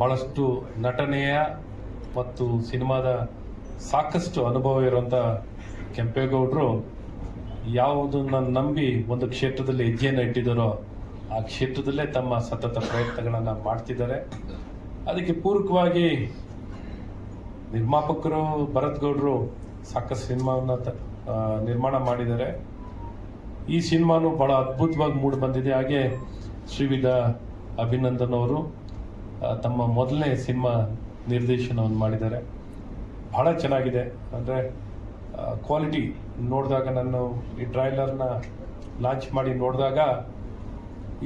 ಭಾಳಷ್ಟು ನಟನೆಯ ಮತ್ತು ಸಿನಿಮಾದ ಸಾಕಷ್ಟು ಅನುಭವ ಇರುವಂತ ಕೆಂಪೇಗೌಡರು ಯಾವುದನ್ನ ನಂಬಿ ಒಂದು ಕ್ಷೇತ್ರದಲ್ಲಿ ಹೆಜ್ಜೆಯನ್ನು ಇಟ್ಟಿದ್ದಾರೋ ಆ ಕ್ಷೇತ್ರದಲ್ಲೇ ತಮ್ಮ ಸತತ ಪ್ರಯತ್ನಗಳನ್ನು ಮಾಡ್ತಿದ್ದಾರೆ. ಅದಕ್ಕೆ ಪೂರಕವಾಗಿ ನಿರ್ಮಾಪಕರು ಭರತ್ ಗೌಡರು ಸಾಕಷ್ಟು ಸಿನಿಮಾವನ್ನು ನಿರ್ಮಾಣ ಮಾಡಿದ್ದಾರೆ. ಈ ಸಿನಿಮಾನು ಬಹಳ ಅದ್ಭುತವಾಗಿ ಮೂಡಿ ಬಂದಿದೆ. ಹಾಗೆ ಶ್ರೀವಿಧ ಅಭಿನಂದನ್ ಅವರು ತಮ್ಮ ಮೊದಲನೇ ಸಿನಿಮಾ ನಿರ್ದೇಶನವನ್ನು ಮಾಡಿದ್ದಾರೆ. ಬಹಳ ಚೆನ್ನಾಗಿದೆ. ಅಂದರೆ ಕ್ವಾಲಿಟಿ ನೋಡಿದಾಗ ನಾನು ಈ ಟ್ರೈಲರ್ನ ಲಾಂಚ್ ಮಾಡಿ ನೋಡಿದಾಗ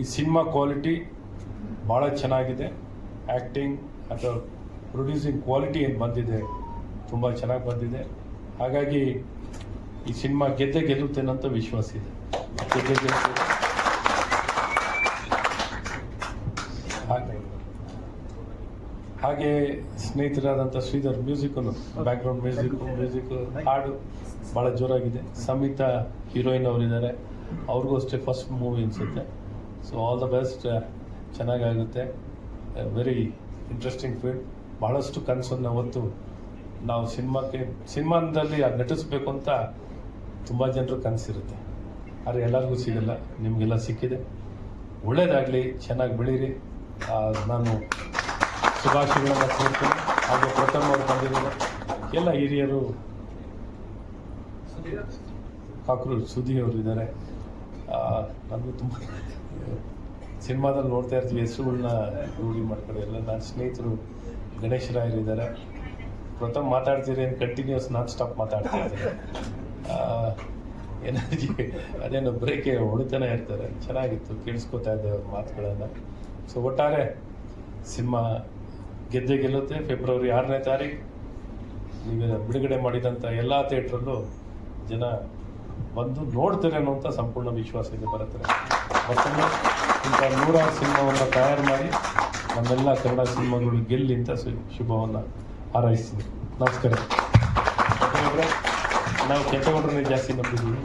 ಈ ಸಿನಿಮಾ ಕ್ವಾಲಿಟಿ ಭಾಳ ಚೆನ್ನಾಗಿದೆ. ಆ್ಯಕ್ಟಿಂಗ್ ಅಥವಾ ಪ್ರೊಡ್ಯೂಸಿಂಗ್ ಕ್ವಾಲಿಟಿ ಏನು ಬಂದಿದೆ, ತುಂಬ ಚೆನ್ನಾಗಿ ಬಂದಿದೆ. ಹಾಗಾಗಿ ಈ ಸಿನಿಮಾ ಗೆದ್ದೆ ಗೆಲ್ಲುತ್ತೇನಂತ ವಿಶ್ವಾಸ ಇದೆ. ಗೆದ್ದೆ ಗೆಲ್ಲುತ್ತೆ ಹಾಗೆ ಹಾಗೆ ಸ್ನೇಹಿತರಾದಂಥ ಶ್ರೀಧರ್ ಮ್ಯೂಸಿಕ್ಕನ್ನು ಬ್ಯಾಕ್ಗ್ರೌಂಡ್ ಮ್ಯೂಸಿಕ್ ಮ್ಯೂಸಿಕ್ ಹಾಡು ಭಾಳ ಜೋರಾಗಿದೆ. ಸಂಹಿತಾ ಹೀರೋಯಿನ್ ಅವರಿದ್ದಾರೆ. ಅವ್ರಿಗೂ ಅಷ್ಟೇ ಫಸ್ಟ್ ಮೂವಿ ಅನಿಸುತ್ತೆ. ಸೊ ಆಲ್ ದ ಬೆಸ್ಟ್ ಚೆನ್ನಾಗಾಗುತ್ತೆ. ವೆರಿ ಇಂಟ್ರೆಸ್ಟಿಂಗ್ ಫೀಲ್ಡ್ ಬಹಳಷ್ಟು ಕನಸನ್ನು ಹೊತ್ತು ನಾವು ಸಿನಿಮಾಕ್ಕೆ ಸಿನಿಮಾದಲ್ಲಿ ಅದು ನಟಿಸ್ಬೇಕು ಅಂತ ತುಂಬ ಜನರು ಕನಸಿರುತ್ತೆ. ಆದರೆ ಎಲ್ಲರಿಗೂ ಸಿಗಲ್ಲ. ನಿಮಗೆಲ್ಲ ಸಿಕ್ಕಿದೆ. ಒಳ್ಳೇದಾಗಲಿ. ಚೆನ್ನಾಗಿ ಬೆಳೀರಿ. ನಾನು ಶುಭಾಶಯಗಳನ್ನು ಸೇರ್ತೀನಿ ಹಾಗೆ ಪ್ರಥಮ ಅವರು ಬಂದಿದ್ದಾರೆ ಎಲ್ಲ ಹಿರಿಯರು ಸುದ್ದಿ ಅವರು ಇದ್ದಾರೆ. ನನಗೂ ತುಂಬ ಸಿನಿಮಾದಲ್ಲಿ ನೋಡ್ತಾ ಇರ್ತೀವಿ ಹೆಸರುಗಳನ್ನ ರೂಢಿ ಮಾಡ್ತಾರೆ ಎಲ್ಲ ನನ್ನ ಸ್ನೇಹಿತರು ಗಣೇಶ್ ರಾಯರು ಇದ್ದಾರೆ. ಪ್ರಥಮ ಮಾತಾಡ್ತೀರಿ ಏನು ಕಂಟಿನ್ಯೂಸ್ ನಾನ್ ಸ್ಟಾಪ್ ಮಾತಾಡ್ತಾ ಇದ್ದಾರೆ ಎನರ್ಜಿ, ಅದೇನು ಬ್ರೇಕೆ, ಹೊಡಿತಾನೆ ಇರ್ತಾರೆ. ಚೆನ್ನಾಗಿತ್ತು, ಕೇಳಿಸ್ಕೊತಾ ಇದ್ದೆ ಅವ್ರ ಮಾತುಗಳನ್ನು. ಸೊ ಒಟ್ಟಾರೆ ಸಿನಿಮಾ ಗೆದ್ದೆ ಗೆಲ್ಲುತ್ತೆ. ಫೆಬ್ರವರಿ ಆರನೇ ತಾರೀಕು ನೀವು ಬಿಡುಗಡೆ ಮಾಡಿದಂಥ ಎಲ್ಲ ಥಿಯೇಟ್ರಲ್ಲೂ ಜನ ಬಂದು ನೋಡ್ತಾರೆ ಅನ್ನುವಂಥ ಸಂಪೂರ್ಣ ವಿಶ್ವಾಸ ಇದೆ ಬರುತ್ತೆ. ಮತ್ತೊಮ್ಮೆ ಇಂಥ ನೂರಾರು ಸಿನಿಮಾವನ್ನು ತಯಾರು ಮಾಡಿ ನಮ್ಮೆಲ್ಲ ಕನ್ನಡ ಸಿನಿಮಾಗಳು ಗೆಲ್ಲಿ ಅಂತ ಶುಭವನ್ನು ಹಾರೈಸ್ತೀನಿ. ನಮಸ್ಕಾರ. ನಾವು ಕೆಂಪೇಗೌಡರನ್ನೇ ಜಾಸ್ತಿ ನಂಬಿದ್ದೀವಿ.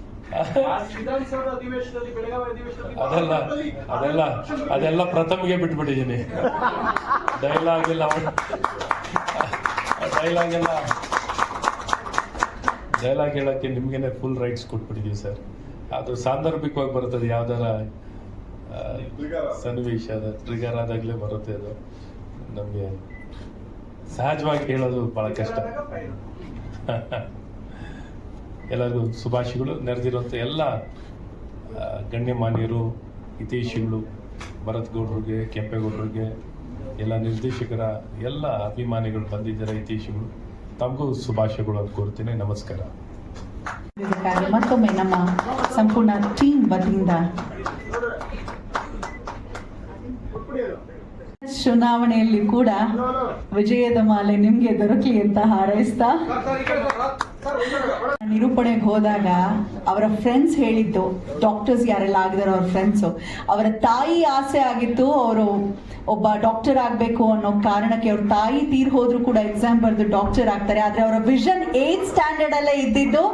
ಅದೆಲ್ಲ ಅದೆಲ್ಲ ಅದೆಲ್ಲ ಪ್ರಥಮಿಗೆ ಬಿಟ್ಬಿಟ್ಟಿದ್ದೀನಿ. ಡೈಲಾಗ್ ಎಲ್ಲ ಡೈಲಾಗ್ ಎಲ್ಲ ಡೈಲಾಗ್ ಹೇಳೋಕ್ಕೆ ನಿಮಗೇನೆ ಫುಲ್ ರೈಟ್ಸ್ ಕೊಟ್ಬಿಟ್ಟಿದ್ದೀವಿ ಸರ್. ಅದು ಸಾಂದರ್ಭಿಕವಾಗಿ ಬರ್ತದೆ ಯಾವ್ದಾರ ಸನ್ನಿವೇಶ ಟ್ರಿಗರ್ ಆದಾಗಲೇ ಬರುತ್ತೆ ಅದು. ನಮಗೆ ಸಹಜವಾಗಿ ಹೇಳೋದು ಭಾಳ ಕಷ್ಟ. ಎಲ್ಲರಿಗೂ ಶುಭಾಶಯಗಳು. ನೆರೆದಿರುವಂಥ ಎಲ್ಲ ಗಣ್ಯಮಾನ್ಯರು, ಹಿತೈಷಿಗಳು ಭರತ್ ಗೌಡ್ರಿಗೆ ಕೆಂಪೇಗೌಡರಿಗೆ, ಎಲ್ಲ ನಿರ್ದೇಶಕರ ಎಲ್ಲ ಅಭಿಮಾನಿಗಳು ಬಂದಿದ್ದಾರೆ, ಹಿತೈಷಿಗಳು. ತಮಗೂ ಶುಭಾಶಯಗಳು ಅಂತ ಕೋರ್ತೀನಿ ನಮಸ್ಕಾರ. ಮತ್ತೊಮ್ಮೆ ನಮ್ಮ ಸಂಪೂರ್ಣ ಟೀಮ್ ವತಿಯಿಂದ ಚುನಾವಣೆಯಲ್ಲಿ ಕೂಡ ವಿಜಯದ ಮಾಲೆ ನಿಮ್ಗೆ ದೊರಕಲಿ ಅಂತ ಹಾರೈಸ್ತಾ ನಿರೂಪಣೆಗೆ ಹೋದಾಗ ಅವರ ಫ್ರೆಂಡ್ಸ್ ಹೇಳಿದ್ದು ಡಾಕ್ಟರ್ಸ್ ಯಾರೆಲ್ಲ ಆಗಿದಾರೋ ಅವ್ರ ಫ್ರೆಂಡ್ಸು ಅವರ ತಾಯಿ ಆಸೆ ಆಗಿತ್ತು, ಅವರು ಒಬ್ಬ ಡಾಕ್ಟರ್ ಆಗಬೇಕು ಅನ್ನೋ ಕಾರಣಕ್ಕೆ ಅವ್ರ ತಾಯಿ ತೀರ್ ಹೋದ್ರು ಕೂಡ ಎಕ್ಸಾಮ್ ಬರೆದು ಡಾಕ್ಟರ್ ಆಗ್ತಾರೆ. ಆದ್ರೆ ಅವರ ವಿಷನ್ ಏತ್ ಸ್ಟ್ಯಾಂಡರ್ಡ್ ಅಲ್ಲೇ ಇದ್ದಿದ್ದು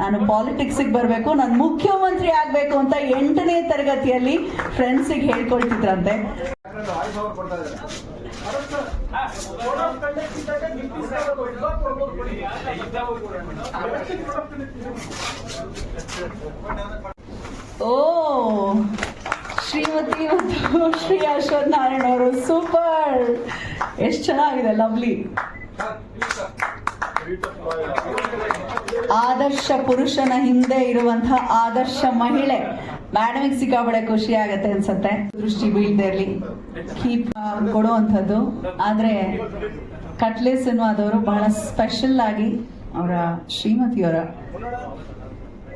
ನಾನು ಪಾಲಿಟಿಕ್ಸಿಗೆ ಬರಬೇಕು, ನಾನು ಮುಖ್ಯಮಂತ್ರಿ ಆಗಬೇಕು ಅಂತ ಎಂಟನೇ ತರಗತಿಯಲ್ಲಿ ಫ್ರೆಂಡ್ಸಿಗೆ ಹೇಳ್ಕೊಳ್ತಿದ್ರಂತೆ. ಓ, ಶ್ರೀಮತಿ ಮತ್ತು ಶ್ರೀ ಅಶ್ವಥ್ ನಾರಾಯಣ ಅವರು ಸೂಪರ್. ಎಷ್ಟು ಚೆನ್ನಾಗಿದೆ, ಲವ್ಲಿ. ಆದರ್ಶ ಪುರುಷನ ಹಿಂದೆ ಇರುವಂತಹ ಆದರ್ಶ ಮಹಿಳೆ. ಮೇಡಮಿಗೆ ಸಿಕ್ಕಾಬಳೆ ಖುಷಿ ಆಗತ್ತೆ ಅನ್ಸತ್ತೆ. ದೃಷ್ಟಿ ಬೀಳ್ದೆ ಇರ್ಲಿ. ಕೀಪ್ ಕೊಡುವಂಥದ್ದು. ಆದ್ರೆ ಕಟ್ಲೆ ಸಿನಿಮಾದವರು ಬಹಳ ಸ್ಪೆಷಲ್ ಆಗಿ ಅವರ ಶ್ರೀಮತಿಯವರ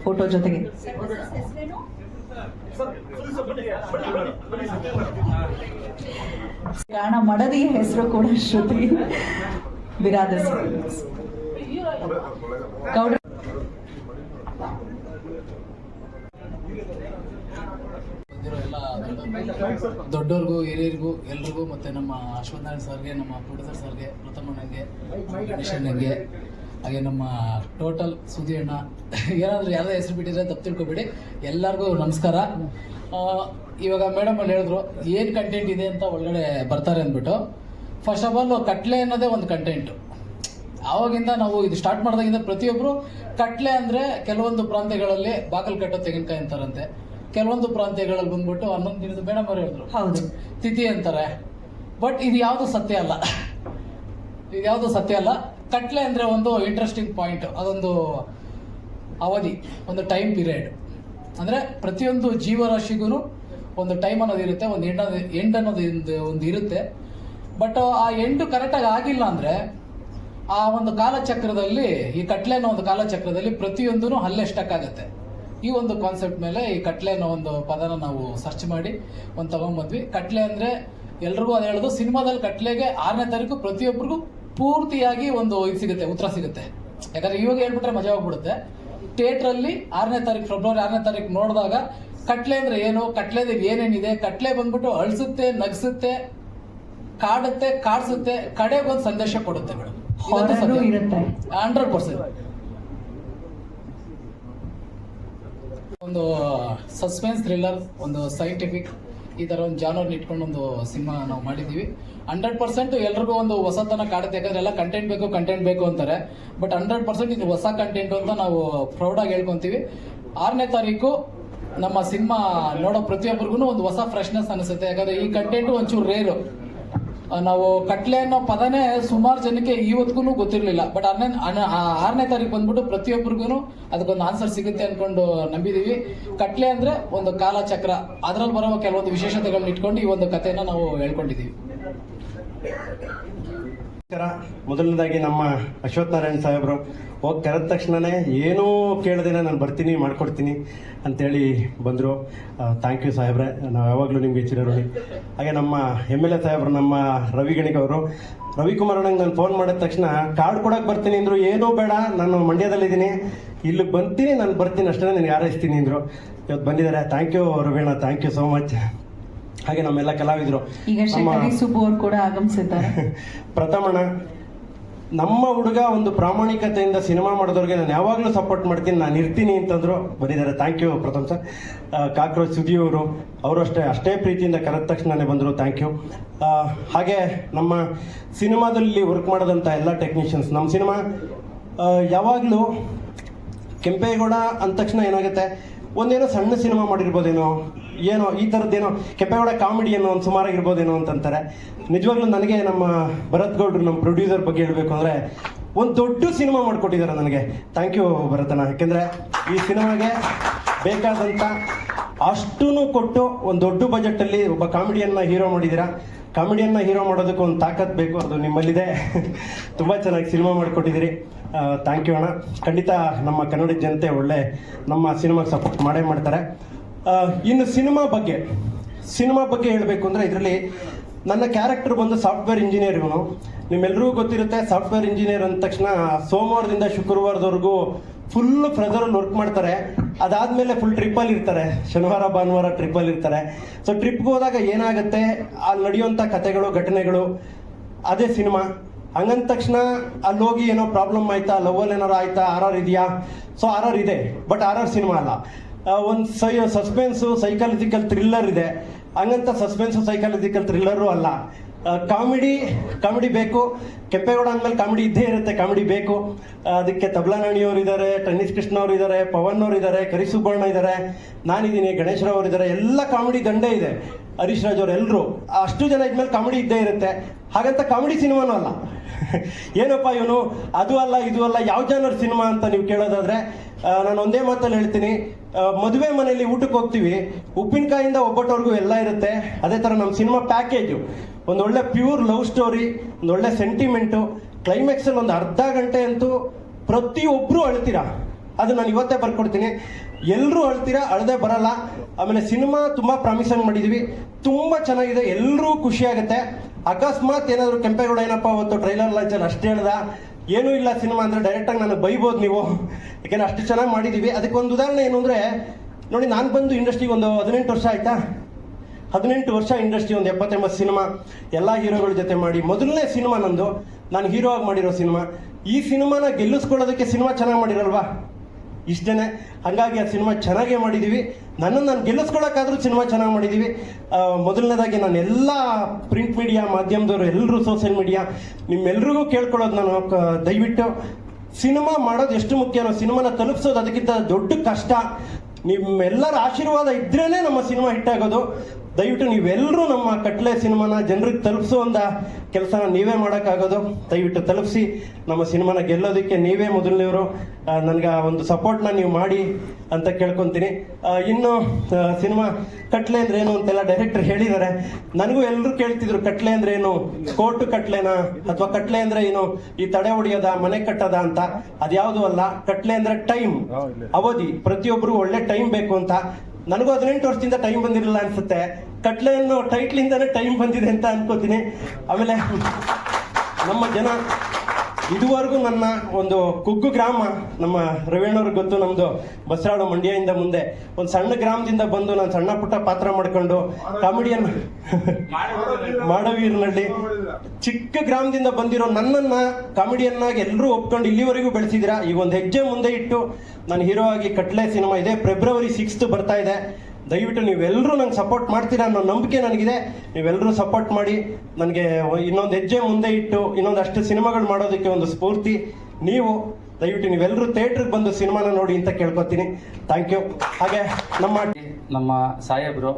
ಫೋಟೋ ಜೊತೆಗೆ. ಕಾರಣ ಮಡದಿಯ ಹೆಸರು ಕೂಡ ಶ್ರುತಿ. ಬಿರಾದರ್ ಗೌಡ ದೊಡ್ಡವ್ರಿಗೂ ಹಿರಿಯರಿಗೂ, ಎಲ್ರಿಗೂ ಮತ್ತೆ ನಮ್ಮ ಅಶ್ವಥ್ ನಾರಾಯಣ್ ಸರ್ಗೆ, ನಮ್ಮ ಪ್ರೊಡ್ಯೂಸರ್ ಸರ್ಗೆ ಪ್ರಥಮಣ್ಣಂಗೆ ಗಣೇಶಣ್ಣಂಗೆ ಹಾಗೆ ನಮ್ಮ ಟೋಟಲ್ ಸುದಿ ಅಣ್ಣ. ಏನಾದರೂ ಯಾವುದೇ ಹೆಸರು ಬಿಟ್ಟಿದ್ರೆ ತಪ್ಪು ತಿಳ್ಕೊಬೇಡಿ. ಎಲ್ಲರಿಗೂ ನಮಸ್ಕಾರ. ಇವಾಗ ಮೇಡಮ್ ಅಲ್ಲಿ ಹೇಳಿದ್ರು, ಏನು ಕಂಟೆಂಟ್ ಇದೆ ಅಂತ ಒಳಗಡೆ ಬರ್ತಾರೆ ಅಂದ್ಬಿಟ್ಟು. ಫಸ್ಟ್ ಆಫ್ ಆಲ್ ಕಟ್ಲೆ ಅನ್ನೋದೇ ಒಂದು ಕಂಟೆಂಟು ಆವಾಗಿಂದ ನಾವು ಇದು ಸ್ಟಾರ್ಟ್ ಮಾಡಿದಾಗಿಂದ ಪ್ರತಿಯೊಬ್ಬರು ಕಟ್ಲೆ ಅಂದರೆ ಕೆಲವೊಂದು ಪ್ರಾಂತ್ಯಗಳಲ್ಲಿ ಬಾಕಲ್ ಕಟ್ಟೋ ತೆಂಗಿನಕಾಯಿ ಅಂತಾರಂತೆ. ಕೆಲವೊಂದು ಪ್ರಾಂತ್ಯಗಳಲ್ಲಿ ಬಂದ್ಬಿಟ್ಟು ಹನ್ನೊಂದು ದಿನದ ಬೇಡ ಅವರು ಹೇಳಿದ್ರು. ಹೌದು. ತಿಥಿ ಅಂತಾರೆ. ಬಟ್ ಇದು ಯಾವುದು ಸತ್ಯ ಅಲ್ಲ. ಇದು ಯಾವುದು ಸತ್ಯ ಅಲ್ಲ. ಕಟ್ಲೆ ಅಂದರೆ ಒಂದು ಇಂಟ್ರೆಸ್ಟಿಂಗ್ ಪಾಯಿಂಟ್ ಅದೊಂದು ಅವಧಿ ಒಂದು ಟೈಮ್ ಪೀರಿಯಡ್ ಅಂದರೆ ಪ್ರತಿಯೊಂದು ಜೀವರಾಶಿಗೂ ಒಂದು ಟೈಮ್ ಅನ್ನೋದು ಇರುತ್ತೆ ಒಂದು ಎಂಡ್ ಎಂಡ್ ಅನ್ನೋದು ಒಂದು ಒಂದು ಇರುತ್ತೆ. ಬಟ್ ಆ ಎಂಡು ಕರೆಕ್ಟಾಗಿ ಆಗಿಲ್ಲ ಅಂದರೆ ಆ ಒಂದು ಕಾಲಚಕ್ರದಲ್ಲಿ, ಈ ಕಟ್ಲೆ ಅನ್ನೋ ಒಂದು ಕಾಲಚಕ್ರದಲ್ಲಿ ಪ್ರತಿಯೊಂದೂ ಅಲ್ಲೇ ಸ್ಟಕ್ ಆಗುತ್ತೆ. ಈ ಒಂದು ಕಾನ್ಸೆಪ್ಟ್ ಮೇಲೆ ಈ ಕಟ್ಲೆ ಅನ್ನೋ ಒಂದು ಪದನ ನಾವು ಸರ್ಚ್ ಮಾಡಿ, ಒಂದು ತಗೊಂಬಂದ್ವಿ. ಕಟ್ಲೆ ಅಂದರೆ ಎಲ್ರಿಗೂ ಅದು ಹೇಳೋದು, ಸಿನಿಮಾದಲ್ಲಿ ಕಟ್ಲೆಗೆ ಆರನೇ ತಾರೀಕು ಪ್ರತಿಯೊಬ್ಬರಿಗೂ ಪೂರ್ತಿಯಾಗಿ ಒಂದು ಇದು ಸಿಗುತ್ತೆ, ಉತ್ತರ ಸಿಗುತ್ತೆ. ಯಾಕಂದ್ರೆ ಇವಾಗ ಹೇಳ್ಬಿಟ್ರೆ ಮಜಾ ಹೋಗ್ಬಿಡುತ್ತೆ. ಥಿಯೇಟ್ರಲ್ಲಿ ಆರನೇ ತಾರೀಕು ಫೆಬ್ರವರಿ ಆರನೇ ತಾರೀಕು ನೋಡಿದಾಗ ಕಟ್ಲೆ ಅಂದ್ರೆ ಏನು ಕಟ್ಲೆದಾಗ ಏನೇನಿದೆ, ಕಟ್ಲೆ ಬಂದ್ಬಿಟ್ಟು ಅಳಿಸುತ್ತೆ, ನಗಿಸುತ್ತೆ, ಕಾಡುತ್ತೆ, ಕಾಡಿಸುತ್ತೆ, ಕಡೆಗೊಂದು ಸಂದೇಶ ಕೊಡುತ್ತೆ ಹಾರರು ಇರುತ್ತೆ. ಹಂಡ್ರೆಡ್ ಪರ್ಸೆಂಟ್ ಒಂದು ಸಸ್ಪೆನ್ಸ್ ಥ್ರಿಲ್ಲರ್ ಒಂದು ಸೈಂಟಿಫಿಕ್ ಈ ಥರ ಒಂದು ಜಾನರ್ನ ಇಟ್ಕೊಂಡು ಒಂದು ಸಿನಿಮಾ ನಾವು ಮಾಡಿದ್ದೀವಿ. ಹಂಡ್ರೆಡ್ ಪರ್ಸೆಂಟ್ ಎಲ್ರಿಗೂ ಒಂದು ಹೊಸತನ ಕಾಡುತ್ತೆ. ಯಾಕಂದ್ರೆ ಎಲ್ಲ ಕಂಟೆಂಟ್ ಬೇಕು ಕಂಟೆಂಟ್ ಬೇಕು ಅಂತಾರೆ. ಬಟ್ ಹಂಡ್ರೆಡ್ ಪರ್ಸೆಂಟ್ ಇದು ಹೊಸ ಕಂಟೆಂಟ್ ಅಂತ ನಾವು ಪ್ರೌಡಾಗಿ ಹೇಳ್ಕೊಂತೀವಿ. ಆರನೇ ತಾರೀಕು ನಮ್ಮ ಸಿನಿಮಾ ನೋಡೋ ಪ್ರತಿಯೊಬ್ಬರಿಗೂ ಒಂದು ಹೊಸ ಫ್ರೆಶ್ನೆಸ್ ಅನಿಸುತ್ತೆ. ಯಾಕಂದ್ರೆ ಈ ಕಂಟೆಂಟ್ ಒಂಚೂರು ರೇರು ನಾವು ಕಟ್ಲೆ ಅನ್ನೋ ಪದನೇ ಸುಮಾರು ಜನಕ್ಕೆ ಇವತ್ಗೂ ಗೊತ್ತಿರಲಿಲ್ಲ. ಬಟ್ ಆ, ಆರನೇ ತಾರೀಕು ಬಂದ್ಬಿಟ್ಟು ಪ್ರತಿಯೊಬ್ಬರಿಗೂ ಅದಕ್ಕೊಂದು ಆನ್ಸರ್ ಸಿಗುತ್ತೆ ಅನ್ಕೊಂಡು ನಂಬಿದೀವಿ. ಕಟ್ಲೆ ಅಂದ್ರೆ ಒಂದು ಕಾಲಚಕ್ರ. ಅದ್ರಲ್ಲಿ ಬರೋ ಕೆಲವೊಂದು ವಿಶೇಷತೆಗಳನ್ನ ಇಟ್ಕೊಂಡು ಈ ಒಂದು ಕಥೆನ ನಾವು ಹೇಳ್ಕೊಂಡಿದೀವಿ. ಮೊದಲನೇದಾಗಿ ನಮ್ಮ ಅಶ್ವಥ್ ನಾರಾಯಣ್ ಸಾಹೇಬರು, ಹೋಗಿ ಕರೆದ ತಕ್ಷಣನೇ ಏನೂ ಕೇಳದೇನೆ ನಾನು ಬರ್ತೀನಿ, ಮಾಡ್ಕೊಡ್ತೀನಿ ಅಂತೇಳಿ ಬಂದರು. ಥ್ಯಾಂಕ್ ಯು ಸಾಹೇಬ್ರೆ. ನಾವು ಯಾವಾಗಲೂ ನಿಮಗೆ ಚಿರಋಣಿ ಹಾಗೆ ನಮ್ಮ ಎಂ ಎಲ್ ಎ ಸಾಹೇಬ್ರು, ನಮ್ಮ ರವಿ ಗಣಿಕ ಅವರು, ರವಿಕುಮಾರ್ ಅಣ್ಣಂಗೆ ನಾನು ಫೋನ್ ಮಾಡಿದ ತಕ್ಷಣ ಕಾರ್ಡ್ ಕೊಡೋಕೆ ಬರ್ತೀನಿ ಅಂದರು, ಏನೂ ಬೇಡ, ನಾನು ಮಂಡ್ಯದಲ್ಲಿದ್ದೀನಿ. ಇಲ್ಲಿಗೆ ಬರ್ತೀನಿ ನಾನು ಬರ್ತೀನಿ ಅಷ್ಟೇ ನಿನಗೆ ಆರೈಸ್ತೀನಿ ಅಂದರು. ಇವತ್ತು ಬಂದಿದ್ದಾರೆ. Thank you Raveena thank you so much ಹಾಗೆ ನಮ್ಮೆಲ್ಲ ಕಲಾವಿದರು. ಈಗ ಶ್ರೀ ನಮ್ಮ- ಸುಬ್ಬು ಅವರು ಕೂಡ ಆಗಮಿಸಿದ್ದಾರೆ. ಪ್ರಥಮಣ ನಮ್ಮ ಹುಡುಗ ಒಂದು ಪ್ರಾಮಾಣಿಕತೆಯಿಂದ ಸಿನಿಮಾ ಮಾಡಿದವ್ರಿಗೆ ನಾನು ಯಾವಾಗಲೂ ಸಪೋರ್ಟ್ ಮಾಡ್ತೀನಿ ನಾನು ಇರ್ತೀನಿ ಅಂತಂದ್ರು ಬಂದಿದ್ದಾರೆ thank you Pratham sir cockroach Sudhi ಅವರು ಅವರು ಅಷ್ಟೇ ಅಷ್ಟೇ ಪ್ರೀತಿಯಿಂದ ಕರೆದ ತಕ್ಷಣನೇ ಬಂದರು ಥ್ಯಾಂಕ್ ಯು ಹಾಗೆ ನಮ್ಮ ಸಿನಿಮಾದಲ್ಲಿ ವರ್ಕ್ ಮಾಡಿದಂಥ ಎಲ್ಲ ಟೆಕ್ನಿಷಿಯನ್ಸ್ ನಮ್ಮ ಸಿನಿಮಾ ಯಾವಾಗಲೂ ಕೆಂಪೇಗೌಡ ಅಂದ ತಕ್ಷಣ ಏನಾಗುತ್ತೆ ಒಂದೇನೋ ಸಣ್ಣ ಸಿನಿಮಾ ಮಾಡಿರ್ಬೋದೇನೋ ಏನೋ ಈ ಥರದ್ದೇನೋ ಕೆಂಪೇಗೌಡ ಕಾಮಿಡಿ ಏನೋ ಒಂದು ಸುಮಾರಾಗಿರ್ಬೋದೇನೋ ಅಂತಂತಾರೆ. ನಿಜವಾಗ್ಲೂ ನನಗೆ ನಮ್ಮ ಭರತ್ ಗೌಡ್ರು ನಮ್ಮ ಪ್ರೊಡ್ಯೂಸರ್ ಬಗ್ಗೆ ಹೇಳಬೇಕು ಅಂದರೆ ಒಂದು ದೊಡ್ಡ ಸಿನಿಮಾ ಮಾಡಿಕೊಟ್ಟಿದ್ದಾರೆ ನನಗೆ. ಥ್ಯಾಂಕ್ ಯು ಭರತನ ಯಾಕೆಂದರೆ ಈ ಸಿನಿಮಾಗೆ ಬೇಕಾದಂಥ ಅಷ್ಟೂ ಕೊಟ್ಟು ಒಂದು ದೊಡ್ಡ ಬಜೆಟಲ್ಲಿ ಒಬ್ಬ ಕಾಮಿಡಿಯನ್ನ ಹೀರೋ ಮಾಡಿದ್ದೀರಾ? ಕಾಮಿಡಿಯನ್ನ ಹೀರೋ ಮಾಡೋದಕ್ಕೆ ಒಂದು ತಾಕತ್ ಬೇಕು, ಅದು ನಿಮ್ಮಲ್ಲಿದೆ. ತುಂಬ ಚೆನ್ನಾಗಿ ಸಿನಿಮಾ ಮಾಡಿಕೊಟ್ಟಿದ್ದೀರಿ. ಥ್ಯಾಂಕ್ ಯು ಅಣ್ಣ. ಖಂಡಿತ ನಮ್ಮ ಕನ್ನಡ ಜನತೆ ಒಳ್ಳೆ ನಮ್ಮ ಸಿನಿಮಾಗೆ ಸಪೋರ್ಟ್ ಮಾಡೇ ಮಾಡ್ತಾರೆ. ಇನ್ನು ಸಿನಿಮಾ ಬಗ್ಗೆ ಸಿನಿಮಾ ಬಗ್ಗೆ ಹೇಳಬೇಕು ಅಂದರೆ ಇದರಲ್ಲಿ ನನ್ನ ಕ್ಯಾರೆಕ್ಟರ್ ಬಂದು ಸಾಫ್ಟ್ವೇರ್ ಇಂಜಿನಿಯರ್ ಇವನು. ನಿಮ್ಮೆಲ್ಲರಿಗೂ ಗೊತ್ತಿರುತ್ತೆ ಸಾಫ್ಟ್ವೇರ್ ಇಂಜಿನಿಯರ್ ಅಂದ ತಕ್ಷಣ ಸೋಮವಾರದಿಂದ ಶುಕ್ರವಾರದವರೆಗೂ ಫುಲ್ ಪ್ರೆಸರಲ್ಲಿ ವರ್ಕ್ ಮಾಡ್ತಾರೆ. ಅದಾದಮೇಲೆ ಫುಲ್ ಟ್ರಿಪ್ಪಲ್ಲಿ ಇರ್ತಾರೆ. ಶನಿವಾರ, ಭಾನುವಾರ ಟ್ರಿಪ್ಪಲ್ಲಿ ಇರ್ತಾರೆ. ಸೊ ಟ್ರಿಪ್ಗೆ ಹೋದಾಗ ಏನಾಗುತ್ತೆ? ಅಲ್ಲಿ ನಡೆಯುವಂಥ ಕಥೆಗಳು, ಘಟನೆಗಳು, ಅದೇ ಸಿನಿಮಾ. ಹಂಗಂದ ತಕ್ಷಣ ಅಲ್ಲಿ ಹೋಗಿ ಏನೋ ಪ್ರಾಬ್ಲಮ್ ಆಯ್ತಾ? ಲವಲ್ ಏನಾರು ಆಯ್ತಾ? ಆರ್ ಆರ್ ಇದೆಯಾ? ಸೊ ಆರ್ ಆರ್ ಇದೆ ಬಟ್ ಆರ್ ಆರ್ ಸಿನಿಮಾ ಅಲ್ಲ. ಒಂದು ಸೈ ಸಸ್ಪೆನ್ಸು ಸೈಕಾಲಜಿಕಲ್ ಥ್ರಿಲ್ಲರ್ ಇದೆ. ಹಂಗಂತ ಸಸ್ಪೆನ್ಸು ಸೈಕಾಲಜಿಕಲ್ ಥ್ರಿಲ್ಲರು ಅಲ್ಲ. ಕಾಮಿಡಿ ಕಾಮಿಡಿ ಬೇಕು. ಕೆಂಪೇಗೌಡ ಅಂದಮೇಲೆ ಕಾಮಿಡಿ ಇದ್ದೇ ಇರುತ್ತೆ ಕಾಮಿಡಿ ಬೇಕು. ಅದಕ್ಕೆ ತಬ್ಲಾ ನಾಣಿಯವರು ಇದ್ದಾರೆ ಟನ್ನಿಸ್ ಕೃಷ್ಣ ಅವರು ಇದ್ದಾರೆ ಪವನ್ ಅವರು ಇದ್ದಾರೆ ಕರಿಸುಬ್ಬಣ್ಣ ಇದ್ದಾರೆ, ನಾನಿದ್ದೀನಿ, ಗಣೇಶ್ ಇದ್ದಾರೆ ಎಲ್ಲ ಕಾಮಿಡಿ ದಂಡೇ ಇದೆ, ಹರೀಶ್ ರಾಜ್ ಅವರು ಎಲ್ಲರೂ ಅಷ್ಟು ಜನ ಇದ್ಮೇಲೆ ಕಾಮಿಡಿ ಇದ್ದೇ ಇರುತ್ತೆ. ಹಾಗಂತ ಕಾಮಿಡಿ ಸಿನಿಮಾನೂ ಅಲ್ಲ. ಏನಪ್ಪ ಇವನು? ಅದು ಅಲ್ಲ, ಇದು ಅಲ್ಲ, ಯಾವ ಜನರ ಸಿನಿಮಾ ಅಂತ ನೀವು ಕೇಳೋದಾದ್ರೆ ನಾನು ಒಂದೇ ಮಾತಲ್ಲಿ ಹೇಳ್ತೀನಿ. ಮದುವೆ ಮನೆಯಲ್ಲಿ ಊಟಕ್ಕೆ ಹೋಗ್ತೀವಿ. ಉಪ್ಪಿನಕಾಯಿಂದ ಒಬ್ಬಟ್ಟವರೆಗೂ ಎಲ್ಲ ಇರುತ್ತೆ. ಅದೇ ಥರ ನಮ್ಮ ಸಿನಿಮಾ ಪ್ಯಾಕೇಜು ಒಂದು ಒಳ್ಳೆ ಪ್ಯೂರ್ ಲವ್ ಸ್ಟೋರಿ ಒಂದು ಒಳ್ಳೆ ಸೆಂಟಿಮೆಂಟು ಕ್ಲೈಮ್ಯಾಕ್ಸಲ್ಲಿ ಒಂದು ಅರ್ಧ ಗಂಟೆ ಅಂತೂ ಪ್ರತಿಯೊಬ್ಬರು ಅಳ್ತೀರಾ? ಅದು ನಾನು ಇವತ್ತೇ ಬರ್ಕೊಡ್ತೀನಿ. ಎಲ್ಲರೂ ಅಳ್ತೀರಾ? ಅಳದೆ ಬರಲ್ಲ. ಆಮೇಲೆ ಸಿನಿಮಾ ತುಂಬ ಪ್ರಾಮಿಸಂಗ್ ಮಾಡಿದೀವಿ. ತುಂಬ ಚೆನ್ನಾಗಿದೆ. ಎಲ್ಲರೂ ಖುಷಿ ಆಗುತ್ತೆ. ಅಕಸ್ಮಾತ್ ಏನಾದರೂ ಕೆಂಪೇಗೌಡ ಏನಪ್ಪ ಅವತ್ತು ಟ್ರೈಲರ್ ಲಾಂಚಲ್ಲಿ ಅಷ್ಟೇ ಹೇಳ್ದ? ಏನೂ ಇಲ್ಲ ಸಿನಿಮಾ ಅಂದರೆ ಡೈರೆಕ್ಟಾಗಿ ನಾನು ಬೈಬೋದು ನೀವು. ಯಾಕೆಂದ್ರೆ ಅಷ್ಟು ಚೆನ್ನಾಗಿ ಮಾಡಿದ್ದೀವಿ ಅದಕ್ಕೆ ಒಂದು ಉದಾಹರಣೆ ಏನು ಅಂದರೆ, ನೋಡಿ ನಾನು ಬಂದು ಇಂಡಸ್ಟ್ರಿಗೆ ಒಂದು ಹದಿನೆಂಟು ವರ್ಷ ಆಯ್ತಾ? ಹದಿನೆಂಟು ವರ್ಷ ಇಂಡಸ್ಟ್ರಿ ಒಂದು ಎಪ್ಪತ್ತೆಂಬತ್ತು ಸಿನಿಮಾ. ಎಲ್ಲ ಹೀರೋಗಳ ಜೊತೆ ಮಾಡಿ ಮೊದಲನೇ ಸಿನಿಮಾ ನಂದು. ನಾನು ಹೀರೋ ಆಗಿ ಮಾಡಿರೋ ಸಿನಿಮಾ. ಈ ಸಿನಿಮಾನ ಗೆಲ್ಲಿಸ್ಕೊಳ್ಳೋದಕ್ಕೆ ಸಿನಿಮಾ ಚೆನ್ನಾಗಿ ಮಾಡಿರಲ್ವಾ? ಇಷ್ಟೇ ಹಾಗಾಗಿ ಆ ಸಿನಿಮಾ ಚೆನ್ನಾಗೇ ಮಾಡಿದ್ದೀವಿ ನನ್ನನ್ನು ನಾನು ಗೆಲ್ಲಿಸ್ಕೊಳ್ಳೋಕ್ಕಾದ್ರೂ ಸಿನಿಮಾ ಚೆನ್ನಾಗಿ ಮಾಡಿದ್ದೀವಿ ಮೊದಲನೇದಾಗಿ ನಾನು ಎಲ್ಲ ಪ್ರಿಂಟ್ ಮೀಡಿಯಾ ಮಾಧ್ಯಮದವರು ಎಲ್ಲರೂ ಸೋಷಿಯಲ್ ಮೀಡಿಯಾ ನಿಮ್ಮೆಲ್ರಿಗೂ ಕೇಳ್ಕೊಳ್ಳೋದು ನಾನು. ದಯವಿಟ್ಟು ಸಿನಿಮಾ ಮಾಡೋದು ಎಷ್ಟು ಮುಖ್ಯನೋ ಸಿನಿಮಾನ ತಲುಪಿಸೋದು ಅದಕ್ಕಿಂತ ದೊಡ್ಡ ಕಷ್ಟ. ನಿಮ್ಮೆಲ್ಲರ ಆಶೀರ್ವಾದ ಇದ್ರೇ ನಮ್ಮ ಸಿನಿಮಾ ಹಿಟ್ಟಾಗೋದು ದಯವಿಟ್ಟು ನೀವೆಲ್ಲರೂ ನಮ್ಮ ಕಟ್ಲೆ ಸಿನಿಮಾನ ಜನರಿಗೆ ತಲುಪಿಸುವಂತ ಕೆಲಸನ ನೀವೇ ಮಾಡೋಕ್ಕಾಗೋದು. ದಯವಿಟ್ಟು ತಲುಪಿಸಿ ನಮ್ಮ ಸಿನಿಮಾನ ಗೆಲ್ಲೋದಕ್ಕೆ ನೀವೇ ಮೊದಲನೇವರು. ನನಗೆ ಆ ಒಂದು ಸಪೋರ್ಟ್ನ ನೀವು ಮಾಡಿ ಅಂತ ಕೇಳ್ಕೊತೀನಿ. ಇನ್ನು ಸಿನಿಮಾ ಕಟ್ಲೆ ಅಂದ್ರೆ ಏನು ಅಂತೆಲ್ಲ ಡೈರೆಕ್ಟರ್ ಹೇಳಿದ್ದಾರೆ. ನನಗೂ ಎಲ್ಲರೂ ಕೇಳ್ತಿದ್ರು ಕಟ್ಲೆ ಅಂದ್ರೆ ಏನು ಕೋರ್ಟ್ ಕಟ್ಲೆನಾ ಅಥವಾ ಕಟ್ಲೆ ಅಂದ್ರೆ ಏನು ಈ ತಡೆ ಹೊಡೆಯೋದ ಮನೆ ಕಟ್ಟದ ಅಂತ. ಅದ್ಯಾವುದು ಅಲ್ಲ ಕಟ್ಲೆ ಅಂದ್ರೆ ಟೈಮ್ ಅವಧಿ. ಪ್ರತಿಯೊಬ್ಬರು ಒಳ್ಳೆ ಟೈಮ್ ಬೇಕು ಅಂತ. ನನಗೂ ಹದಿನೆಂಟು ವರ್ಷದಿಂದ ಟೈಮ್ ಬಂದಿರಲಿಲ್ಲ ಅನ್ಸುತ್ತೆ. ಕಟ್ಲೆಯನ್ನು ಟೈಟ್ಲಿಂದಾನೇ ಟೈಮ್ ಬಂದಿದೆ ಅಂತ ಅನ್ಕೋತೀನಿ. ಆಮೇಲೆ ನಮ್ಮ ಜನ ಇದುವರೆಗೂ ನನ್ನ ಒಂದು ಕುಗ್ಗು ಗ್ರಾಮ, ನಮ್ಮ ರವೇಣವ್ರಿಗೆ ಗೊತ್ತು, ನಮ್ದು ಬಸರಾಳು ಮಂಡ್ಯದಿಂದ ಮುಂದೆ. ಒಂದು ಸಣ್ಣ ಗ್ರಾಮದಿಂದ ಬಂದು ನಾನು ಸಣ್ಣ ಪುಟ್ಟ ಪಾತ್ರ ಮಾಡ್ಕೊಂಡು ಕಾಮಿಡಿಯನ್ ಮಾಡವೀರ್ನಳ್ಳಿ ಚಿಕ್ಕ ಗ್ರಾಮದಿಂದ ಬಂದಿರೋ ನನ್ನನ್ನ ಕಾಮಿಡಿಯನ್ ಆಗಿ ಎಲ್ಲರೂ ಒಪ್ಕೊಂಡು ಇಲ್ಲಿವರೆಗೂ ಬೆಳೆಸಿದಿರಾ? ಈಗ ಒಂದು ಹೆಜ್ಜೆ ಮುಂದೆ ಇಟ್ಟು ನಾನು ಹೀರೋ ಆಗಿ ಕಟ್ಲೆ ಸಿನಿಮಾ ಇದೆ. ಫೆಬ್ರವರಿ ಸಿಕ್ಸ್ತ್ ಬರ್ತಾ ಇದೆ. ದಯವಿಟ್ಟು ನೀವೆಲ್ಲರೂ ನಂಗೆ ಸಪೋರ್ಟ್ ಮಾಡ್ತೀರಾ ಅನ್ನೋ ನಂಬಿಕೆ ನನಗಿದೆ. ನೀವೆಲ್ಲರೂ ಸಪೋರ್ಟ್ ಮಾಡಿ, ನನಗೆ ಇನ್ನೊಂದು ಹೆಜ್ಜೆ ಮುಂದೆ ಇಟ್ಟು, ಇನ್ನೊಂದಷ್ಟು ಸಿನಿಮಾಗಳು ಮಾಡೋದಕ್ಕೆ ಒಂದು ಸ್ಫೂರ್ತಿ. ನೀವು, ದಯವಿಟ್ಟು ನೀವೆಲ್ಲರೂ ಥಿಯೇಟ್ರಿಗೆ ಬಂದು ಸಿನಿಮಾನ ನೋಡಿ ಅಂತ ಕೇಳ್ಕೊತೀನಿ. ಥ್ಯಾಂಕ್ ಯು ಹಾಗೆ ನಮ್ಮ ನಮ್ಮ ಸಾಹೇಬ್ರು,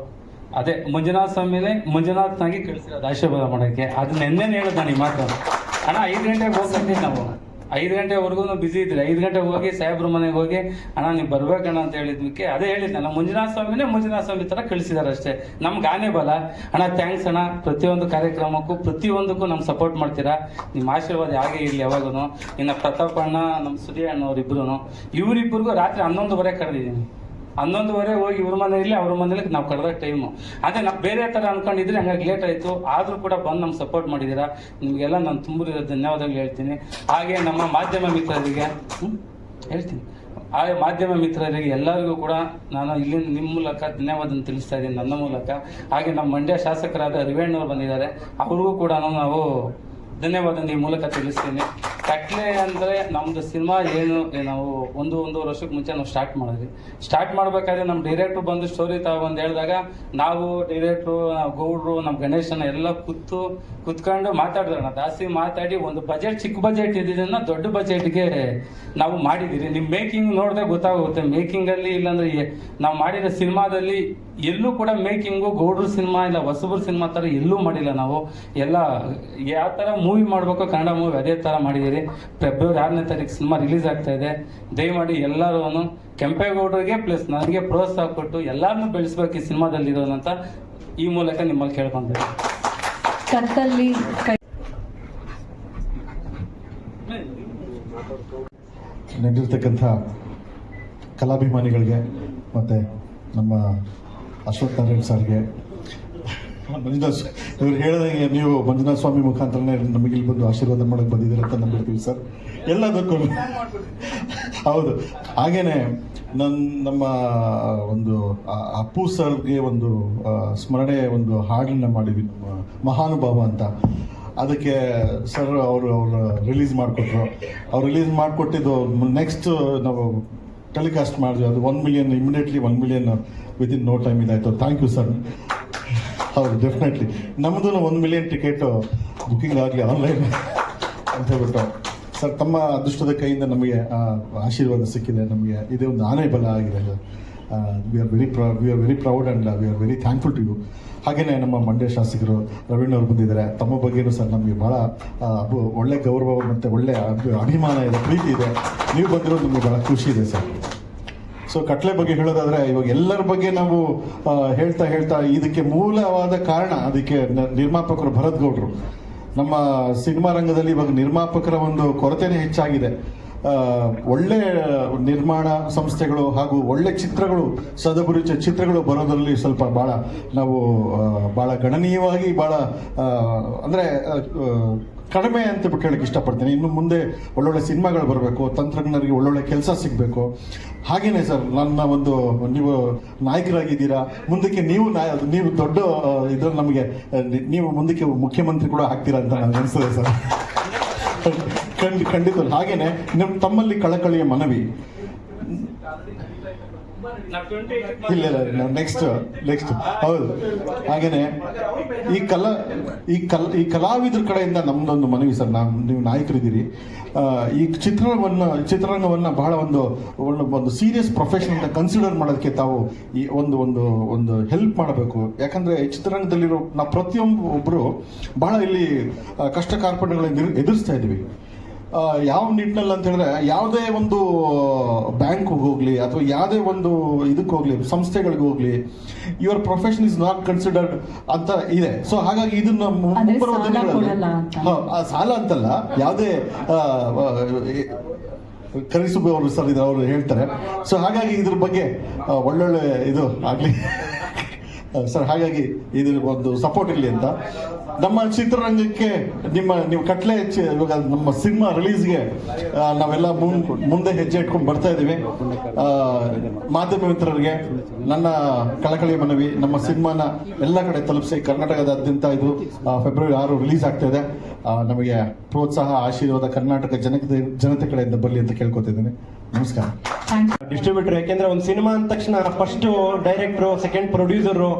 ಅದೇ ಮಂಜುನಾಥ್ ಸ್ವಾಮಿನೇ ಮಂಜುನಾಥ್ನಾಗಿ ಕಳಿಸಿರೋದು ಆಶೀರ್ವಾದ ಮಾಡೋಕ್ಕೆ ಅದನ್ನ ನೆನ್ನೆನೇ ಹೇಳೋದು ನಾನು ಈ ಮಾತು ಅಣ್ಣ, ಐದು ಗಂಟೆಗೆ ಹೋಗ್ತೀನಿ ನಾವು. ಐದು ಗಂಟೆವರೆಗೂ ಬಿಸಿ ಇದ್ರಿ ಐದು ಗಂಟೆಗೆ ಹೋಗಿ ಸಾಹೇಬ್ರ ಮನೆಗೆ ಹೋಗಿ, ಅಣ್ಣ ನೀವು ಬರ್ಬೇಕಣ್ಣ ಅಂತ ಹೇಳಿದ್ಮಿಕ್ಕೆ ಅದೇ ಹೇಳಿದ್ನಲ್ಲ ಮಂಜುನಾಥ ಸ್ವಾಮಿನೇ ಮಂಜುನಾಥ ಸ್ವಾಮಿ ಥರ ಕಳಿಸಿದಾರೆ ಅಷ್ಟೇ. ನಮ್ಗೆ ಆನೆ ಬಲ. ಅಣ್ಣ ಥ್ಯಾಂಕ್ಸ್ ಅಣ್ಣ. ಪ್ರತಿಯೊಂದು ಕಾರ್ಯಕ್ರಮಕ್ಕೂ, ಪ್ರತಿಯೊಂದಕ್ಕೂ ನಮ್ಗೆ ಸಪೋರ್ಟ್ ಮಾಡ್ತೀರಾ? ನಿಮ್ಮ ಆಶೀರ್ವಾದ ಹಾಗೆ ಇರಲಿ ಯಾವಾಗೂ ಇನ್ನು ಪ್ರತಾಪ್ ಅಣ್ಣ ನಮ್ಮ ಸುದಿ ಅಣ್ಣವ್ರಿಬ್ರು ಇವರಿಬ್ಬರಿಗೂ ರಾತ್ರಿ ಹನ್ನೊಂದುವರೆ ಕರೆದಿದ್ದೀನಿ. ಹನ್ನೊಂದುವರೆ ಹೋಗಿ ಇವ್ರ ಮನೆಯಲ್ಲಿ ಅವ್ರ ಮನೇಲಿ ನಾವು ಕಳೆದ ಟೈಮು ಅದೇ ನಾವು ಬೇರೆ ಥರ ಅನ್ಕೊಂಡಿದ್ರೆ ಹಂಗಾಗಿ ಲೇಟ್ ಆಯಿತು. ಆದರೂ ಕೂಡ ಬಂದು ನಮ್ಗೆ ಸಪೋರ್ಟ್ ಮಾಡಿದ್ದೀರಾ ನಿಮಗೆಲ್ಲ ನಾನು ತುಂಬಿರೋ ಧನ್ಯವಾದಗಳು ಹೇಳ್ತೀನಿ. ಹಾಗೆ ನಮ್ಮ ಮಾಧ್ಯಮ ಮಿತ್ರರಿಗೆ? ಹೇಳ್ತೀನಿ. ಹಾಗೆ ಮಾಧ್ಯಮ ಮಿತ್ರರಿಗೆ ಎಲ್ಲರಿಗೂ ಕೂಡ ನಾನು ಇಲ್ಲಿಂದ ನಿಮ್ಮ ಮೂಲಕ ಧನ್ಯವಾದ ತಿಳಿಸ್ತಾ ಇದ್ದೀನಿ ನನ್ನ ಮೂಲಕ. ಹಾಗೆ ನಮ್ಮ ಮಂಡ್ಯ ಶಾಸಕರಾದ ರಿವೇಣ್ಣವ್ರು ಬಂದಿದ್ದಾರೆ. ಅವ್ರಿಗೂ ಕೂಡ ನಾವು ಧನ್ಯವಾದ ಈ ಮೂಲಕ ತಿಳಿಸ್ತೀನಿ. ಕಟ್ಲೆ ಅಂದರೆ ನಮ್ಮದು ಸಿನಿಮಾ ಏನು ನಾವು ಒಂದು, ಒಂದೂವರೆ ವರ್ಷಕ್ಕೆ ಮುಂಚೆ ನಾವು ಸ್ಟಾರ್ಟ್ ಮಾಡಿದ್ವಿ. ಸ್ಟಾರ್ಟ್ ಮಾಡಬೇಕಾದ್ರೆ ನಮ್ಮ ಡೈರೆಕ್ಟ್ರು ಬಂದು ಸ್ಟೋರಿ ತಗೊಂಡು ಹೇಳಿದಾಗ ನಾವು ಡೈರೆಕ್ಟ್ರು ಗೌಡ್ರು ನಮ್ಮ ಗಣೇಶನ ಎಲ್ಲ ಕೂತು, ಕುತ್ಕೊಂಡು ಮಾತಾಡಿದ್ರಣ್ಣ ಜಾಸ್ತಿ ಮಾತಾಡಿ ಒಂದು ಬಜೆಟ್ ಚಿಕ್ಕ ಬಜೆಟ್ ಇದ್ದಿದ್ದನ್ನು ದೊಡ್ಡ ಬಜೆಟ್ಗೆ ನಾವು ಮಾಡಿದ್ದೀರಿ. ನಿಮ್ಮ ಮೇಕಿಂಗ್ ನೋಡಿದ್ರೆ ಗೊತ್ತಾಗುತ್ತೆ. ಮೇಕಿಂಗಲ್ಲಿ ಇಲ್ಲಾಂದರೆ ನಾವು ಮಾಡಿದ ಸಿನಿಮಾದಲ್ಲಿ ಎಲ್ಲೂ ಕೂಡ ಮೇಕಿಂಗು ಗೌಡ್ರ ಸಿನಿಮಾ ಇಲ್ಲ ಹೊಸಬ್ರ ಸಿನಿಮಾ ಥರ ಎಲ್ಲೂ ಮಾಡಿಲ್ಲ ನಾವು. ಎಲ್ಲ ಯಾವ ಥರ ಮೂವಿ ಮಾಡಬೇಕು ಕನ್ನಡ ಮೂವಿ ಅದೇ ಥರ ಮಾಡಿದ್ದೀರಿ. ಫೆಬ್ರವರಿ ಆರನೇ ತಾರೀಕು ಸಿನಿಮಾ ರಿಲೀಸ್ ಆಗ್ತಾ ಇದೆ. ದಯಮಾಡಿ ಎಲ್ಲರೂ ಕೆಂಪೇಗೌಡರಿಗೆ ಪ್ಲಸ್ ನನಗೆ ಪ್ರೋತ್ಸಾಹ ಕೊಟ್ಟು ಎಲ್ಲರನ್ನೂ ಬೆಳೆಸ್ಬೇಕು ಈ ಸಿನಿಮಾದಲ್ಲಿ ಇರೋದಂತ ಈ ಮೂಲಕ ನಿಮ್ಮಲ್ಲಿ ಕೇಳ್ಕೊಂತೀನಿ ಕತ್ತಲ್ಲಿ ಕೈ ನೆಟ್ಟಿರ್ತಕ್ಕಂಥ ಕಲಾಭಿಮಾನಿಗಳಿಗೆ ಮತ್ತು ನಮ್ಮ ಅಶ್ವಥ್ ನಾರಾಯಣ್ ಸರ್ಗೆ. ಮಂಜುನಾಥ್ ಇವ್ರು ಹೇಳಿದಂಗೆ ನೀವು ಮಂಜುನಾಥ ಸ್ವಾಮಿ ಮುಖಾಂತರನೇ ನಮಗೆ ಇಲ್ಲಿ ಬಂದು ಆಶೀರ್ವಾದ ಮಾಡಕ್ಕೆ ಬಂದಿದ್ದೀರ ಅಂತ ನಂಬಿರ್ತೀವಿ ಸರ್. ಎಲ್ಲದಕ್ಕೂ ಹೌದು. ಹಾಗೇನೆ ನನ್ನ ನಮ್ಮ ಒಂದು ಅಪ್ಪು ಸರ್ಗೆ ಒಂದು ಸ್ಮರಣೆ ಒಂದು ಹಾಡನ್ನ ಮಾಡಿದ್ವಿ, ನಮ್ಮ ಮಹಾನುಭಾವ ಅಂತ. ಅದಕ್ಕೆ ಸರ್ ಅವರು ಅವರು ರಿಲೀಸ್ ಮಾಡಿಕೊಟ್ರು. ಅವ್ರು ರಿಲೀಸ್ ಮಾಡಿಕೊಟ್ಟಿದ್ದು, ನೆಕ್ಸ್ಟ್ ನಾವು ಟೆಲಿಕಾಸ್ಟ್ ಮಾಡಿದ್ವಿ ಅದು one million immediately one million with in no time ಇದಾಯಿತು. ಥ್ಯಾಂಕ್ ಯು ಸರ್ ಹೌದು ಡೆಫಿನೆಟ್ಲಿ ನಮ್ಮದು ಒಂದು ಮಿಲಿಯನ್ ಟಿಕೆಟು ಬುಕ್ಕಿಂಗ್ ಆಗಲಿ ಆನ್ಲೈನ್ ಅಂತ ಹೇಳ್ಬಿಟ್ಟು. ಸರ್ ತಮ್ಮ ಅದೃಷ್ಟದ ಕೈಯಿಂದ ನಮಗೆ ಆಶೀರ್ವಾದ ಸಿಕ್ಕಿದೆ. ನಮಗೆ ಇದೇ ಒಂದು ಆನೆ ಬಲ ಆಗಿದೆ we are very proud we are very proud and we are very thankful to you ಹಾಗೆಯೇ ನಮ್ಮ ಮಂಡ್ಯ ಶಾಸಕರು ರವೀಣ್ ಅವರು ಬಂದಿದ್ದಾರೆ. ತಮ್ಮ ಬಗ್ಗೆನೂ ಸರ್ ನಮಗೆ ಭಾಳ ಒಳ್ಳೆ ಗೌರವ ಮತ್ತು ಒಳ್ಳೆ ಅಭಿ- ಅಭಿಮಾನ ಇದೆ, ಪ್ರೀತಿ ಇದೆ. ನೀವು ಬಂದಿರೋದು ನಮಗೆ ಭಾಳ ಖುಷಿ ಇದೆ ಸರ್. ಸೊ ಕಟ್ಲೆ ಬಗ್ಗೆ ಹೇಳೋದಾದ್ರೆ ಇವಾಗ ಎಲ್ಲರ ಬಗ್ಗೆ ನಾವು ಹೇಳ್ತಾ ಹೇಳ್ತಾ ಇದಕ್ಕೆ ಮೂಲವಾದ ಕಾರಣ ಅದಕ್ಕೆ ನಿರ್ಮಾಪಕರು ಭರತ್ ಗೌಡ್ರು ನಮ್ಮ ಸಿನಿಮಾ ರಂಗದಲ್ಲಿ ಇವಾಗ ನಿರ್ಮಾಪಕರ ಒಂದು ಕೊರತೆನೇ ಹೆಚ್ಚಾಗಿದೆ. ಒಳ್ಳೆ ನಿರ್ಮಾಣ ಸಂಸ್ಥೆಗಳು ಹಾಗೂ ಒಳ್ಳೆ ಚಿತ್ರಗಳು, ಸದಭುರುಚ ಚಿತ್ರಗಳು ಬರೋದರಲ್ಲಿ ಸ್ವಲ್ಪ ಭಾಳ ನಾವು ಭಾಳ ಗಣನೀಯವಾಗಿ ಭಾಳ ಅಂದರೆ ಕಡಿಮೆ ಅಂತ ಕೇಳಕ್ಕೆ ಇಷ್ಟಪಡ್ತೀನಿ. ಇನ್ನು ಮುಂದೆ ಒಳ್ಳೊಳ್ಳೆ ಸಿನಿಮಾಗಳು ಬರಬೇಕು, ತಂತ್ರಜ್ಞರಿಗೆ ಒಳ್ಳೊಳ್ಳೆ ಕೆಲಸ ಸಿಗಬೇಕು. ಹಾಗೆಯೇ ಸರ್, ನನ್ನ ಒಂದು, ನೀವು ನಾಯಕರಾಗಿದ್ದೀರಾ, ಮುಂದಕ್ಕೆ ನೀವು ನಾಯ, ನೀವು ದೊಡ್ಡ ಇದ್ರಲ್ಲಿ ನಮಗೆ ನೀವು ಮುಂದಕ್ಕೆ ಮುಖ್ಯಮಂತ್ರಿ ಕೂಡ ಆಗ್ತೀರಾ ಅಂತ ನನಗೆ ಅನಿಸ್ತದೆ ಸರ್. ಖಂಡಿ ಖಂಡಿತ ಹಾಗೇನೆ ನಿಮ್ ತಮ್ಮಲ್ಲಿ ಕಳಕಳಿಯ ಮನವಿ. ಇಲ್ಲ ಇಲ್ಲ ನೆಕ್ಸ್ಟ್ ನೆಕ್ಸ್ಟ್ ಹೌದು. ಹಾಗೇನೆ ಈ ಕಲಾ ಈ ಕಲ ಈ ಕಲಾವಿದ್ರ ಕಡೆಯಿಂದ ನಮ್ದೊಂದು ಮನವಿ ಸರ್. ನಾವು ನೀವು ನಾಯಕರಿದ್ದೀರಿ. ಈ ಚಿತ್ರವನ್ನ ಚಿತ್ರರಂಗವನ್ನ ಬಹಳ ಒಂದು ಒಂದು ಒಂದು ಸೀರಿಯಸ್ ಪ್ರೊಫೆಷನ್ ಅಂತ ಕನ್ಸಿಡರ್ ಮಾಡೋದಕ್ಕೆ ತಾವು ಈ ಒಂದು ಒಂದು ಒಂದು ಹೆಲ್ಪ್ ಮಾಡಬೇಕು. ಯಾಕಂದ್ರೆ ಚಿತ್ರರಂಗದಲ್ಲಿರೋ ನಾವು ಪ್ರತಿಯೊಬ್ಬ ಒಬ್ಬರು ಬಹಳ ಇಲ್ಲಿ ಕಷ್ಟ ಕಾರ್ಪಣ್ಯಗಳನ್ನು ಎದುರಿಸ್ತಾ ಇದ್ದೀವಿ. ಯಾವ ನಿಟ್ಟಿನಲ್ಲಿ ಅಂತ ಹೇಳಿದ್ರೆ ಯಾವುದೇ ಒಂದು ಬ್ಯಾಂಕ್ಗೆ ಹೋಗ್ಲಿ ಅಥವಾ ಯಾವುದೇ ಒಂದು ಇದಕ್ಕೆ ಹೋಗ್ಲಿ ಸಂಸ್ಥೆಗಳಿಗೆ ಹೋಗ್ಲಿ your profession is not considered ಅಂತ ಇದೆ. ಸೊ ಹಾಗಾಗಿ ಇದನ್ನ ಮುಂಬರುವ ದಿನಗಳಲ್ಲಿ- ಆ ಸಾಲ ಅಂತಲ್ಲ ಯಾವುದೇ ಆ, ಆ, ಕರಿಸುಬ ಅವರು ಸರ್ ಇದು ಅವರು ಹೇಳ್ತಾರೆ. ಸೊ ಹಾಗಾಗಿ ಇದ್ರ ಬಗ್ಗೆ ಒಳ್ಳೊಳ್ಳೆ ಇದು ಆಗಲಿ. ಸರ್ ಹಾಗಾಗಿ ಇದ್ರ ಒಂದು ಸಪೋರ್ಟ್ ಇರಲಿ ಅಂತ. ನಮ್ಮ ಚಿತ್ರರಂಗಕ್ಕೆ ನಿಮ್ಮ, ನೀವು ಕಟ್ಲೆ ಹೆಚ್ಚಿ, ಇವಾಗ ನಮ್ಮ ಸಿನಿಮಾ ರಿಲೀಸ್ಗೆ ನಾವೆಲ್ಲ ಮುಂದೆ ಹೆಜ್ಜೆ ಇಟ್ಕೊಂಡು ಬರ್ತಾ ಇದ್ದೀವಿ ಮಾಧ್ಯಮ ಮಿತ್ರರಿಗೆ, ನನ್ನ ಕಳಕಳಿ ಮನವಿ, ನಮ್ಮ ಸಿನಿಮಾನ ಎಲ್ಲ ಕಡೆ ತಲುಪಿಸಿ, ಕರ್ನಾಟಕದಾದ್ಯಂತ ಇದು ಫೆಬ್ರವರಿ ಆರು ರಿಲೀಸ್ ಆಗ್ತಾ ಇದೆ. ನಮಗೆ ಪ್ರೋತ್ಸಾಹ, ಆಶೀರ್ವಾದ ಕರ್ನಾಟಕ ಜನತೆ ಜನತೆ ಕಡೆಯಿಂದ ಬರಲಿ ಅಂತ ಕೇಳ್ಕೊತಿದ್ದೀನಿ. ನಮಸ್ಕಾರ. ಡಿಸ್ಟ್ರಿಬ್ಯೂಟರ್ ಯಾಕೆಂದ್ರೆ ಒಂದು ಸಿನಿಮಾ ಅಂದ ತಕ್ಷಣ ಫಸ್ಟ್ ಡೈರೆಕ್ಟ್ರು ಸೆಕೆಂಡ್ ಪ್ರೊಡ್ಯೂಸರು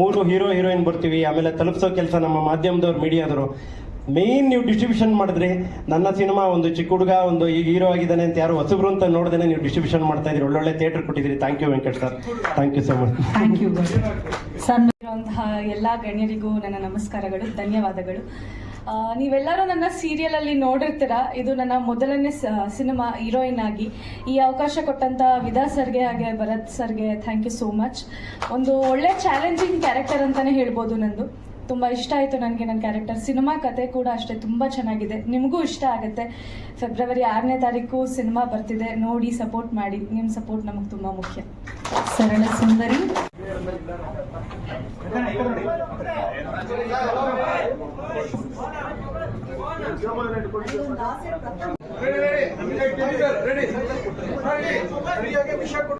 ಮೂರು ಹೀರೋ ಹೀರೋಯಿನ್ ಬರ್ತೀವಿ. ಆಮೇಲೆ ತಲುಪಿಸೋ ಕೆಲಸ ನಮ್ಮ ಮಾಧ್ಯಮದವ್ರು ಮೀಡಿಯಾದವರು ಮೇನ್ ನೀವು ಡಿಸ್ಟ್ರಿಬ್ಯೂಷನ್ ಮಾಡಿದ್ರೆ ನನ್ನ ಸಿನಿಮಾ ಒಂದು ಚಿಕ್ಕ ಹುಡುಗ ಒಂದು ಈಗ ಹೀರೋ ಆಗಿದ್ದಾನೆ ಅಂತ ಯಾರು ಹೊಸಬ್ರು ಅಂತ ನೋಡ್ದೇನೆ ನೀವು ಡಿಸ್ಟ್ರಿಬ್ಯೂಷನ್ ಮಾಡ್ತಾ ಇದ್ರಿ ಒಳ್ಳೊಳ್ಳೆ ಥಿಯೇಟರ್ ಕೊಟ್ಟಿದ್ದೀರಿ. Thank you Venkat sir thank you so much thank you sir ಎಲ್ಲ ಗಣ್ಯರಿಗೂ ನನ್ನ ನಮಸ್ಕಾರಗಳು ಧನ್ಯವಾದಗಳು. ನೀವೆಲ್ಲರೂ ನನ್ನ ಸೀರಿಯಲ್ ಅಲ್ಲಿ ನೋಡಿರ್ತೀರ? ಇದು ನನ್ನ ಮೊದಲನೇ ಸಿನಿಮಾ ಹೀರೋಯಿನ್ ಆಗಿ. ಈ ಅವಕಾಶ ಕೊಟ್ಟಂತ ವಿಧಾ ಸರ್ಗೆ ಹಾಗೆ ಭರತ್ ಸರ್ಗೆ ಥ್ಯಾಂಕ್ ಯು ಸೋ ಮಚ್ ಒಂದು ಒಳ್ಳೆ ಚಾಲೆಂಜಿಂಗ್ ಕ್ಯಾರೆಕ್ಟರ್ ಅಂತಾನೆ ಹೇಳ್ಬೋದು ನಂದು. ತುಂಬ ಇಷ್ಟ ಆಯಿತು ನನಗೆ ನನ್ನ ಕ್ಯಾರೆಕ್ಟರ್ ಸಿನಿಮಾ ಕತೆ ಕೂಡ ಅಷ್ಟೇ ತುಂಬ ಚೆನ್ನಾಗಿದೆ. ನಿಮಗೂ ಇಷ್ಟ ಆಗುತ್ತೆ. ಫೆಬ್ರವರಿ ಆರನೇ ತಾರೀಕು ಸಿನಿಮಾ ಬರ್ತಿದೆ. ನೋಡಿ ಸಪೋರ್ಟ್ ಮಾಡಿ. ನಿಮ್ಮ ಸಪೋರ್ಟ್ ನಮಗೆ ತುಂಬ ಮುಖ್ಯ. ಸರಳ ಸುಂದರಿ.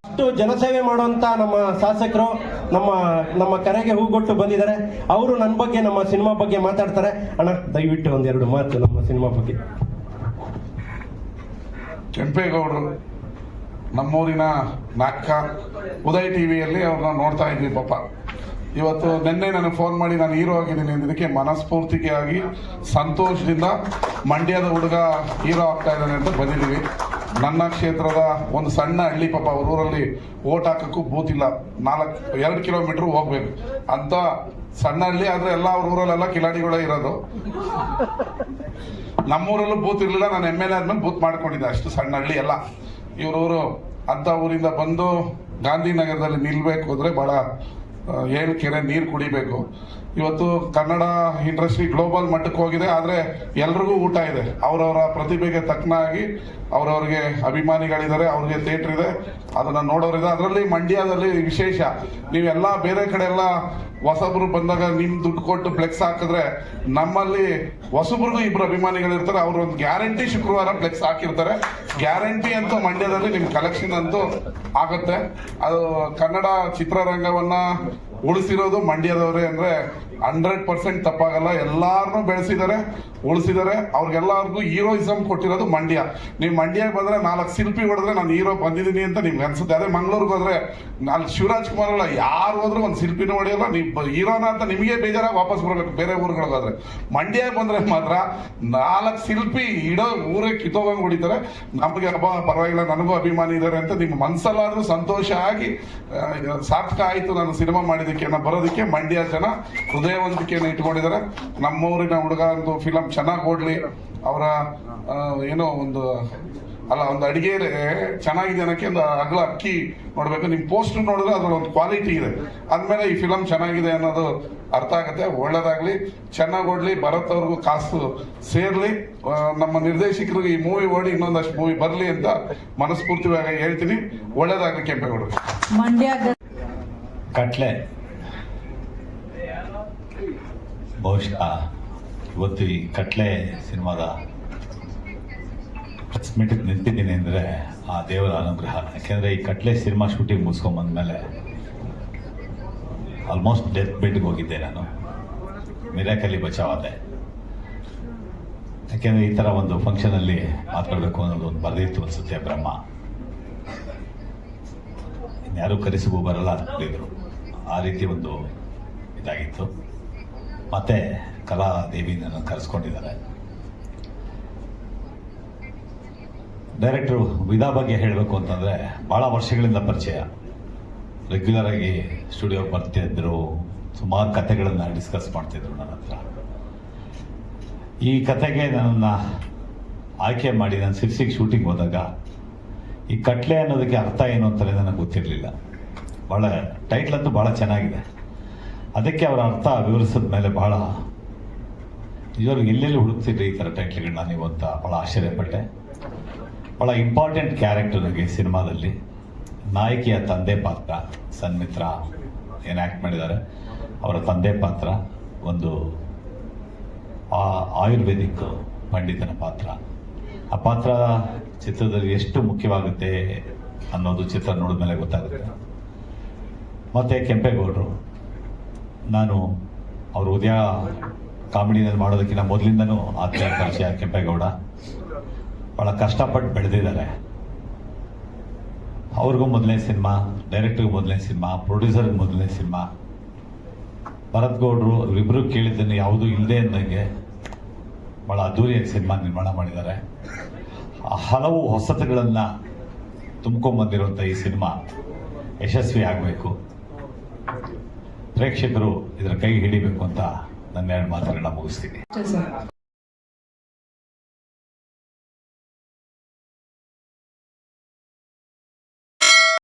ಅಷ್ಟು ಜನಸೇವೆ ಮಾಡುವಂತ ನಮ್ಮ ಶಾಸಕರು ನಮ್ಮ ನಮ್ಮ ಕರೆಗೆ ಹೂಗೊಟ್ಟು ಬಂದಿದ್ದಾರೆ. ಅವರು ನನ್ನ ಬಗ್ಗೆ, ನಮ್ಮ ಸಿನಿಮಾ ಬಗ್ಗೆ ಮಾತಾಡ್ತಾರೆ. ಅಣ್ಣ, ದಯವಿಟ್ಟು ಒಂದೆರಡು ಮಾತು ನಮ್ಮ ಸಿನಿಮಾ ಬಗ್ಗೆ. ಕೆಂಪೇಗೌಡರು ನಮ್ಮೂರಿನ ನಾಟಕ ಉದಯ್ ಟಿವಿಯಲ್ಲಿ ಅವ್ರನ್ನ ನೋಡ್ತಾ ಇದ್ವಿ ಪಾಪ. ಇವತ್ತು ನಿನ್ನೆ ನನಗೆ ಫೋನ್ ಮಾಡಿ ನಾನು ಹೀರೋ ಆಗಿದ್ದೀನಿ ಅಂದಿದ್ದಕ್ಕೆ ಮನಸ್ಫೂರ್ತಿಗೆಯಾಗಿ ಸಂತೋಷದಿಂದ ಮಂಡ್ಯದ ಹುಡುಗ ಹೀರೋ ಆಗ್ತಾ ಇದ್ದಾನೆ ಅಂತ ಬಂದಿದ್ದೀವಿ. ನನ್ನ ಕ್ಷೇತ್ರದ ಒಂದು ಸಣ್ಣ ಹಳ್ಳಿ ಪಾಪ ಊರಲ್ಲಿ ಓಟ್ ಹಾಕಕ್ಕೂ ಇಲ್ಲ. ನಾಲ್ಕು, ಎರಡು ಕಿಲೋಮೀಟರ್ ಹೋಗ್ಬೇಕು. ಅಂತ ಸಣ್ಣ ಹಳ್ಳಿ, ಆದ್ರೆ ಎಲ್ಲ ಅವ್ರ ಊರಲ್ಲೆಲ್ಲ ಕಿಲಾಡಿಗಳೇ ಇರೋದು. ನಮ್ಮೂರಲ್ಲೂ ಬೂತ್ ಇರಲಿಲ್ಲ, ನಾನು ಎಂ ಎಲ್ ಎ ಆದ್ಮೇಲೆ ಬೂತ್ ಮಾಡ್ಕೊಂಡಿದ್ದೆ. ಅಷ್ಟು ಸಣ್ಣ ಹಳ್ಳಿ ಎಲ್ಲ. ಇವ್ರೂರು ಅಂತ ಊರಿಂದ ಬಂದು ಗಾಂಧಿನಗರದಲ್ಲಿ ನಿಲ್ಬೇಕು ಅಂದ್ರೆ ಬಹಳ ಏನು ಕೆರೆ ನೀರು ಕುಡಿಬೇಕು. ಇವತ್ತು ಕನ್ನಡ ಇಂಡಸ್ಟ್ರಿ ಗ್ಲೋಬಲ್ ಮಟ್ಟಕ್ಕೆ ಹೋಗಿದೆ, ಆದರೆ ಎಲ್ರಿಗೂ ಊಟ ಇದೆ. ಅವರವರ ಪ್ರತಿಭೆಗೆ ತಕ್ಕನಾಗಿ ಅವರವ್ರಿಗೆ ಅಭಿಮಾನಿಗಳಿದ್ದಾರೆ, ಅವ್ರಿಗೆ ಥಿಯೇಟ್ರ್ ಇದೆ, ಅದನ್ನ ನೋಡೋರಿದೆ. ಅದರಲ್ಲಿ ಮಂಡ್ಯದಲ್ಲಿ ವಿಶೇಷ, ನೀವೆಲ್ಲ ಬೇರೆ ಕಡೆ ಎಲ್ಲ ಹೊಸಬ್ರು ಬಂದಾಗ ನಿಮ್ ದುಡ್ಡು ಕೊಟ್ಟು ಫ್ಲೆಕ್ಸ್ ಹಾಕಿದ್ರೆ ನಮ್ಮಲ್ಲಿ ಹೊಸಬ್ರಿಗೂ ಇಬ್ರು ಅಭಿಮಾನಿಗಳಿರ್ತಾರೆ. ಅವ್ರ ಒಂದು ಗ್ಯಾರಂಟಿ ಶುಕ್ರವಾರ ಫ್ಲೆಕ್ಸ್ ಹಾಕಿರ್ತಾರೆ. ಗ್ಯಾರಂಟಿ ಅಂತೂ ಮಂಡ್ಯದಲ್ಲಿ ನಿಮ್ ಕಲೆಕ್ಷನ್ ಅಂತೂ ಆಗುತ್ತೆ. ಅದು ಕನ್ನಡ ಚಿತ್ರರಂಗವನ್ನ ಉಳಿಸಿರೋದು ಮಂಡ್ಯದವರೇ ಅಂದ್ರೆ ಹಂಡ್ರೆಡ್ ಪರ್ಸೆಂಟ್ ತಪ್ಪಾಗಲ್ಲ ಎಲ್ಲಾರನ್ನೂ ಬೆಳೆಸಿದ್ದಾರೆ, ಉಳಿಸಿದ್ದಾರೆ. ಅವ್ರಿಗೆಲ್ಲರಿಗೂ ಹೀರೋಯಿಸಮ್ ಕೊಟ್ಟಿರೋದು ಮಂಡ್ಯ. ನೀವು ಮಂಡ್ಯ ಬಂದ್ರೆ ನಾಲ್ಕು ಶಿಲ್ಪಿ ಹೊಡೆದ್ರೆ ನಾನು ಹೀರೋ ಬಂದಿದ್ದೀನಿ ಅಂತ ನಿಮ್ಗೆ ಅನ್ಸುತ್ತೆ. ಅದೇ ಮಂಗ್ಳೂರ್ಗೆ ಹೋದ್ರೆ ಅಲ್ಲಿ ಶಿವರಾಜ್ ಕುಮಾರ್ ಅಲ್ಲ, ಯಾರು ಹೋದ್ರೂ ಒಂದು ಶಿಲ್ಪಿನೂ ಹೊಡೆಯಲ್ಲ, ನೀವು ಹೀರೋನ ಅಂತ ನಿಮಗೆ ಬೇಜಾರಾಗಿ ವಾಪಸ್ ಬರಬೇಕು, ಬೇರೆ ಊರುಗಳಿಗೆ ಹೋದ್ರೆ. ಮಂಡ್ಯ ಬಂದ್ರೆ ಮಾತ್ರ ನಾಲ್ಕು ಶಿಲ್ಪಿ ಇಡೋ ಊರೇ ಕಿತ್ತೋಗಂಗೆ ಹೊಡಿತಾರೆ. ನಮಗೆ ಹಬ್ಬ ಪರವಾಗಿಲ್ಲ, ನನಗೂ ಅಭಿಮಾನಿ ಇದ್ದಾರೆ ಅಂತ ನಿಮ್ಮ ಮನ್ಸಲ್ಲಾದ್ರೂ ಸಂತೋಷ ಆಗಿ ಸಾರ್ಥಕ ಆಯ್ತು ನಾನು ಸಿನಿಮಾ ಮಾಡಿದ್ದಕ್ಕೆ, ನಾನು ಬರೋದಕ್ಕೆ ಮಂಡ್ಯ ಜನ. ಹೃದಯವಂತಿಕೆಯನ್ನು ಇಟ್ಕೊಂಡಿದ್ದಾರೆ. ನಮ್ಮೂರಿನ ಹುಡುಗ ಒಂದು ಫಿಲಮ್ ಚೆನ್ನಾಗಿ ಓಡ್ಲಿ. ಅವರ ಏನೋ ಒಂದು ಅಲ್ಲ ಒಂದು ಅಡಿಗೆ ಚೆನ್ನಾಗಿದೆ ಅನ್ನೋಕ್ಕೆ ಒಂದು ಅಗಲ ಅಕ್ಕಿ ನೋಡಬೇಕು. ನಿಮ್ಮ ಪೋಸ್ಟ್ ನೋಡಿದ್ರೆ ಅದ್ರ ಒಂದು ಕ್ವಾಲಿಟಿ ಇದೆ. ಅಂದಮೇಲೆ ಈ ಫಿಲಂ ಚೆನ್ನಾಗಿದೆ ಅನ್ನೋದು ಅರ್ಥ ಆಗುತ್ತೆ. ಒಳ್ಳೇದಾಗ್ಲಿ. ಚೆನ್ನಾಗಿ ಓಡ್ಲಿ. ಭರತ್ ಅವ್ರಿಗೂ ಕಾಸು ಸೇರ್ಲಿ. ನಮ್ಮ ನಿರ್ದೇಶಕರಿಗೆ ಈ ಮೂವಿ ಓಡಿ ಇನ್ನೊಂದಷ್ಟು ಮೂವಿ ಬರಲಿ ಅಂತ ಮನಸ್ಫೂರ್ತಿಯಾಗಿ ಹೇಳ್ತೀನಿ. ಒಳ್ಳೇದಾಗ್ಲಿ ಕೆಂಪೇಗೌಡರು. ಮಂಡ್ಯ ಕಟ್ಲೆ. ಬಹುಶಃ ಇವತ್ತು ಈ ಕಟ್ಲೆ ಸಿನಿಮಾದ ಪ್ರೆಸ್ ನಿಂತಿದ್ದೀನಿ ಅಂದರೆ ಆ ದೇವರ ಅನುಗ್ರಹ. ಯಾಕೆಂದರೆ ಈ ಕಟ್ಲೆ ಸಿನಿಮಾ ಶೂಟಿಂಗ್ ಮುಗಿಸ್ಕೊಂಬಂದ್ಮೇಲೆ ಆಲ್ಮೋಸ್ಟ್ ಡೆತ್ ಬೆಡ್ಗೆ ಹೋಗಿದ್ದೆ ನಾನು. ಮಿರಾಕಲಿ ಬಚಾವಾದೆ ಯಾಕೆಂದರೆ ಈ ಥರ ಒಂದು ಫಂಕ್ಷನಲ್ಲಿ ಮಾತಾಡಬೇಕು ಅನ್ನೋದು ಒಂದು ಬರೆದಿತ್ತು ಅನಿಸುತ್ತೆ ಬ್ರಹ್ಮ. ಇನ್ಯಾರೂ ಕರೆಸಿಗೂ ಬರಲ್ಲ ಅಂತಿದ್ರು ಆ ರೀತಿ ಒಂದು ಇದಾಗಿತ್ತು. ಮತ್ತೆ ಕಲಾದೇವಿ ನನ್ನ ಕರೆಸ್ಕೊಂಡಿದ್ದಾರೆ. ಡೈರೆಕ್ಟ್ರು ವಿಧಾ ಬಗ್ಗೆ ಹೇಳಬೇಕು ಅಂತಂದರೆ ಭಾಳ ವರ್ಷಗಳಿಂದ ಪರಿಚಯ. ರೆಗ್ಯುಲರ್ ಆಗಿ ಸ್ಟುಡಿಯೋಗೆ ಬರ್ತಿದ್ರು ಸುಮಾರು ಕತೆಗಳನ್ನು ಡಿಸ್ಕಸ್ ಮಾಡ್ತಿದ್ರು ನನ್ನ ಹತ್ರ. ಈ ಕತೆಗೆ ನನ್ನನ್ನು ಆಯ್ಕೆ ಮಾಡಿ ನಾನು ಸಿರ್ಸಿಗೆ ಶೂಟಿಂಗ್ ಹೋದಾಗ, ಈ ಕಟ್ಲೆ ಅನ್ನೋದಕ್ಕೆ ಅರ್ಥ ಏನು ಅಂತಲೇ ನನಗೆ ಗೊತ್ತಿರಲಿಲ್ಲ. ಭಾಳ ಟೈಟ್ಲಂತೂ ಭಾಳ ಚೆನ್ನಾಗಿದೆ. ಅದಕ್ಕೆ ಅವರ ಅರ್ಥ ವಿವರಿಸಿದ ಮೇಲೆ ಬಹಳ ಇವರು ಎಲ್ಲೆಲ್ಲಿ ಹುಡುಕ್ತಿದ್ರಿ ಈ ಥರ ಟೈಟ್ಲ್ಗಳನ್ನ ನೀವು ಅಂತ ಭಾಳ ಆಶ್ಚರ್ಯಪಟ್ಟೆ. ಭಾಳ ಇಂಪಾರ್ಟೆಂಟ್ ಕ್ಯಾರೆಕ್ಟರ್ ನನಗೆ ಸಿನಿಮಾದಲ್ಲಿ. ನಾಯಕಿಯ ತಂದೆ ಪಾತ್ರ, ಸನ್ಮಿತ್ರ ಏನು ಆ್ಯಕ್ಟ್ ಮಾಡಿದ್ದಾರೆ. ಅವರ ತಂದೆ ಪಾತ್ರ ಒಂದು ಆ ಆಯುರ್ವೇದಿಕ್ ಪಂಡಿತನ ಪಾತ್ರ. ಆ ಪಾತ್ರ ಚಿತ್ರದಲ್ಲಿ ಎಷ್ಟು ಮುಖ್ಯವಾಗುತ್ತೆ ಅನ್ನೋದು ಚಿತ್ರ ನೋಡಿದ ಮೇಲೆ ಗೊತ್ತಾಗುತ್ತೆ. ಮತ್ತು ಕೆಂಪೇಗೌಡರು. ನಾನು ಅವರು ಉದಯ ಕಾಮಿಡಿನಲ್ಲಿ ಮಾಡೋದಕ್ಕಿಂತ ಮೊದಲಿಂದನೂ ಆತ್ಮೀಯ ಪರಿಚಯ ಕೆಂಪೇಗೌಡ. ಭಾಳ ಕಷ್ಟಪಟ್ಟು ಬೆಳೆದಿದ್ದಾರೆ. ಅವ್ರಿಗೂ ಮೊದಲನೇ ಸಿನಿಮಾ, ಡೈರೆಕ್ಟ್ರಿಗೂ ಮೊದಲನೇ ಸಿನಿಮಾ, ಪ್ರೊಡ್ಯೂಸರ್ಗೆ ಮೊದಲನೇ ಸಿನಿಮಾ. ಭರತ್ ಗೌಡರು ಇಬ್ಬರು ಕೇಳಿದ್ದನ್ನು ಯಾವುದೂ ಇಲ್ಲದೆ ಅಂದಂಗೆ ಭಾಳ ಅದ್ದೂರಿಯಾಗಿ ಸಿನಿಮಾ ನಿರ್ಮಾಣ ಮಾಡಿದ್ದಾರೆ. ಹಲವು ಹೊಸತುಗಳನ್ನು ತುಂಬ್ಕೊಂಬಂದಿರುವಂಥ ಈ ಸಿನಿಮಾ ಯಶಸ್ವಿ ಆಗಬೇಕು ಪ್ರೇಕ್ಷಕರು ಇದರ ಕೈ ಹಿಡಿಬೇಕು ಅಂತ ನನ್ನ ಎರಡು ಮಾತುಗಳನ್ನ ಮುಗಿಸ್ತೀನಿ.